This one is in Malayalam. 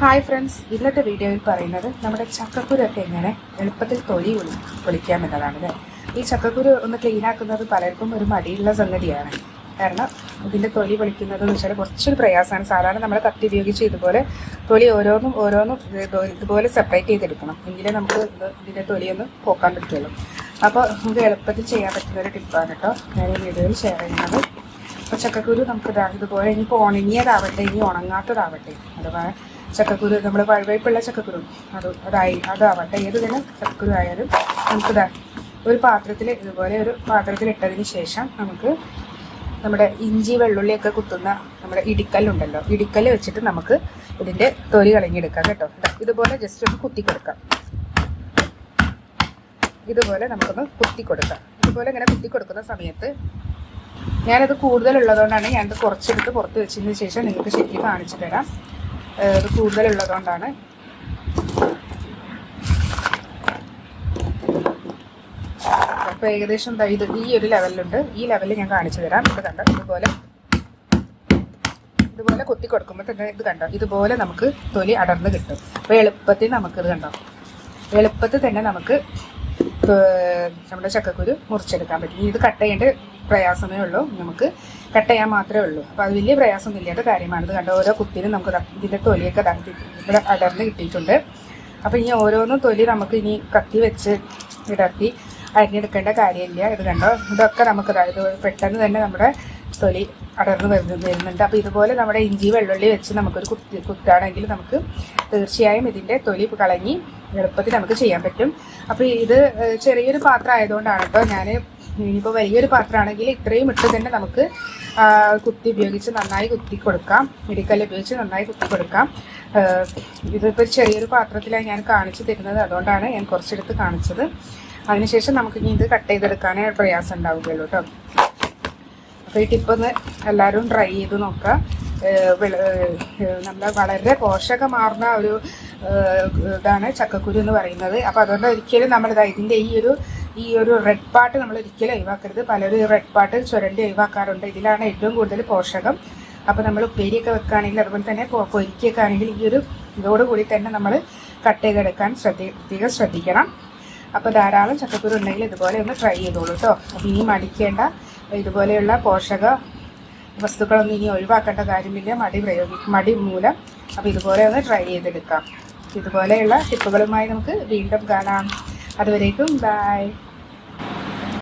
ഹായ് ഫ്രണ്ട്സ് ഇന്നത്തെ വീഡിയോയിൽ പറയുന്നത് നമ്മുടെ ചക്കക്കുരൊക്കെ എങ്ങനെ എളുപ്പത്തിൽ തൊലി പൊളി പൊളിക്കാം എന്നതാണ് അല്ലേ ഈ ചക്കക്കുരു ഒന്ന് ക്ലീൻ ആക്കുന്നത് പലർക്കും ഒരു മടിയുള്ള സംഗതിയാണ്. കാരണം ഇതിന്റെ തൊലി പൊളിക്കുന്നത് എന്ന് വെച്ചാൽ കുറച്ചൊരു പ്രയാസമാണ്. സാധാരണ നമ്മൾ കത്തി ഉപയോഗിച്ച് ഇതുപോലെ തൊലി ഓരോന്നും ഓരോന്നും ഇതുപോലെ സെപ്പറേറ്റ് ചെയ്തെടുക്കണം. എങ്കിലേ നമുക്ക് ഇത് ഇതിന്റെ തൊലിയൊന്ന് പോക്കാൻ പറ്റുള്ളൂ. അപ്പോൾ നമുക്ക് എളുപ്പത്തിൽ ചെയ്യാൻ പറ്റുന്ന ഒരു ടിപ്പാണ് കേട്ടോ ഞാൻ ഈ വീഡിയോയിൽ ഷെയർ ചെയ്യുന്നത്. അപ്പോൾ ചക്കക്കുരു നമുക്ക് ഇതാ ഇതുപോലെ ഇനിയിപ്പോൾ ഉണങ്ങിയതാവട്ടെ ഇനി ഉണങ്ങാത്തതാവട്ടെ അഥവാ ചക്കക്കുരു നമ്മൾ വഴുവഴുപ്പുള്ള ചക്കക്കുരു. അത് അതായി അതാവട്ടെ ഏത് തന്നെ ചക്കക്കുരു ആയാലും നമുക്ക് ഒരു പാത്രത്തിൽ ഇതുപോലെ ഒരു പാത്രത്തിൽ ഇട്ടതിന് ശേഷം നമുക്ക് നമ്മുടെ ഇഞ്ചി വെള്ളുള്ളിയൊക്കെ കുത്തുന്ന നമ്മുടെ ഇടിക്കല്ലുണ്ടല്ലോ ഇടിക്കല്ല് വെച്ചിട്ട് നമുക്ക് ഇതിന്റെ തൊലി കളഞ്ഞെടുക്കാം കേട്ടോ. ഇതുപോലെ ജസ്റ്റ് ഒന്ന് കുത്തി കൊടുക്കാം ഇതുപോലെ നമുക്കൊന്ന് കുത്തി കൊടുക്കാം ഇതുപോലെ ഇങ്ങനെ കുത്തി കൊടുക്കുന്ന സമയത്ത് ഞാനത് കൂടുതലുള്ളതുകൊണ്ടാണ് ഞാനത് കുറച്ചെടുത്ത് പുറത്ത് വെച്ചതിന് ശേഷം നിങ്ങൾക്ക് ശരിക്കും കാണിച്ചു തരാം. ഇത് കൂടുതലുള്ളതുകൊണ്ടാണ്. അപ്പോൾ ഏകദേശം ഇത് ഈ ഒരു ലെവലിലുണ്ട്. ഈ ലെവലിൽ ഞാൻ കാണിച്ചു തരാം. ഇത് കണ്ടോ? ഇതുപോലെ. ഇതുപോലെ കൊത്തി കൊടുക്കുമ്പോൾ തന്നെ ഇത് കണ്ടോ? ഇതുപോലെ നമുക്ക് തൊലി അടർന്ന് കിട്ടും. അപ്പോൾ എളുപ്പത്തിൽ നമുക്കിത് കണ്ടോ? എളുപ്പത്തിൽ തന്നെ നമുക്ക് നമ്മുടെ ചക്കക്കുരു മുറിച്ചെടുക്കാൻ പറ്റും. ഇത് കട്ട് ചെയ്യേണ്ട പ്രയാസമേ ഉള്ളൂ. നമുക്ക് കട്ട് ചെയ്യാൻ മാത്രമേ ഉള്ളൂ. അപ്പോൾ അത് വലിയ പ്രയാസമൊന്നും ഇല്ലാത്ത കാര്യമാണ്. ഇത് കണ്ട ഓരോ കുത്തിനും നമുക്ക് ഇതിന്റെ തൊലിയൊക്കെ ഇവിടെ അടർന്ന് കിട്ടിയിട്ടുണ്ട്. അപ്പോൾ ഇനി ഓരോന്നും തൊലി നമുക്ക് ഇനി കത്തി വെച്ച് ഇടർത്തി അരിഞ്ഞെടുക്കേണ്ട കാര്യമില്ല. ഇത് കണ്ടോ? ഇതൊക്കെ നമുക്ക് പെട്ടെന്ന് തന്നെ നമ്മുടെ തൊലി അടർന്ന് വരുന്ന വരുന്നുണ്ട്. അപ്പോൾ ഇതുപോലെ നമ്മുടെ ഇഞ്ചി വെള്ളുള്ളി വെച്ച് നമുക്കൊരു കുത്തി കുത്താണെങ്കിൽ നമുക്ക് തീർച്ചയായും ഇതിന്റെ തൊലി കളഞ്ഞി എളുപ്പത്തിൽ നമുക്ക് ചെയ്യാൻ പറ്റും. അപ്പോൾ ഇത് ചെറിയൊരു പാത്രം ആയതുകൊണ്ടാണ് കേട്ടോ ഞാൻ ഇനിയിപ്പോൾ വലിയൊരു പാത്രമാണെങ്കിൽ ഇത്രയും ഇട്ട് തന്നെ നമുക്ക് കുത്തി ഉപയോഗിച്ച് നന്നായി കുത്തി കൊടുക്കാം. ഇടിക്കല്ല് ഉപയോഗിച്ച് നന്നായി കുത്തി കൊടുക്കാം. ഇതിപ്പോൾ ചെറിയൊരു പാത്രത്തിലാണ് ഞാൻ കാണിച്ചു തരുന്നത്. അതുകൊണ്ടാണ് ഞാൻ കുറച്ചെടുത്ത് കാണിച്ചത്. അതിനുശേഷം നമുക്ക് ഇനി ഇത് കട്ട് ചെയ്തെടുക്കാനേ പ്രയാസം ഉണ്ടാവുകയുള്ളൂ കേട്ടോ അപ്പോൾ ഈ ടിപ്പൊന്ന് എല്ലാവരും ട്രൈ ചെയ്ത് ഏഹ് നമ്മളെ വളരെ പോഷകമാർന്ന ഒരു ഇതാണ് ചക്കക്കുരു എന്ന് പറയുന്നത്. അപ്പോൾ അതുകൊണ്ട് ഒരിക്കലും നമ്മൾ ഇതിന്റെ ഈ ഒരു ഈ ഒരു റെഡ് പാർട്ട് നമ്മൾ ഒരിക്കലും ഒഴിവാക്കരുത്. പലരും ഈ റെഡ് പാർട്ട് ചുരണ്ടി ഒഴിവാക്കാറുണ്ട്. ഇതിലാണ് ഏറ്റവും കൂടുതൽ പോഷകം. അപ്പോൾ നമ്മൾ ഉപ്പേരിയൊക്കെ വെക്കുകയാണെങ്കിൽ അതുപോലെ തന്നെ പൊരിക്കൊക്കെ ആണെങ്കിൽ ഈ ഒരു ഇതോടുകൂടി തന്നെ നമ്മൾ കട്ട് ചെയ്തെടുക്കാൻ ശ്രദ്ധ പ്രത്യേകം ശ്രദ്ധിക്കണം. അപ്പോൾ ധാരാളം ചക്കക്കുരു ഉണ്ടെങ്കിൽ ഇതുപോലെ ഒന്ന് ട്രൈ ചെയ്തോളൂ കേട്ടോ അപ്പോൾ ഇനി മടിക്കേണ്ട ഇതുപോലെയുള്ള പോഷക വസ്തുക്കളൊന്നും ഇനി ഒഴിവാക്കേണ്ട കാര്യമില്ല. മടി പ്രയോഗി മടി മൂലം അപ്പോൾ ഇതുപോലെ ഒന്ന് ട്രൈ ചെയ്തെടുക്കാം. ഇതുപോലെയുള്ള ടിപ്പുകളുമായി നമുക്ക് വീണ്ടും കാണാം. അതുവരേക്കും ബൈ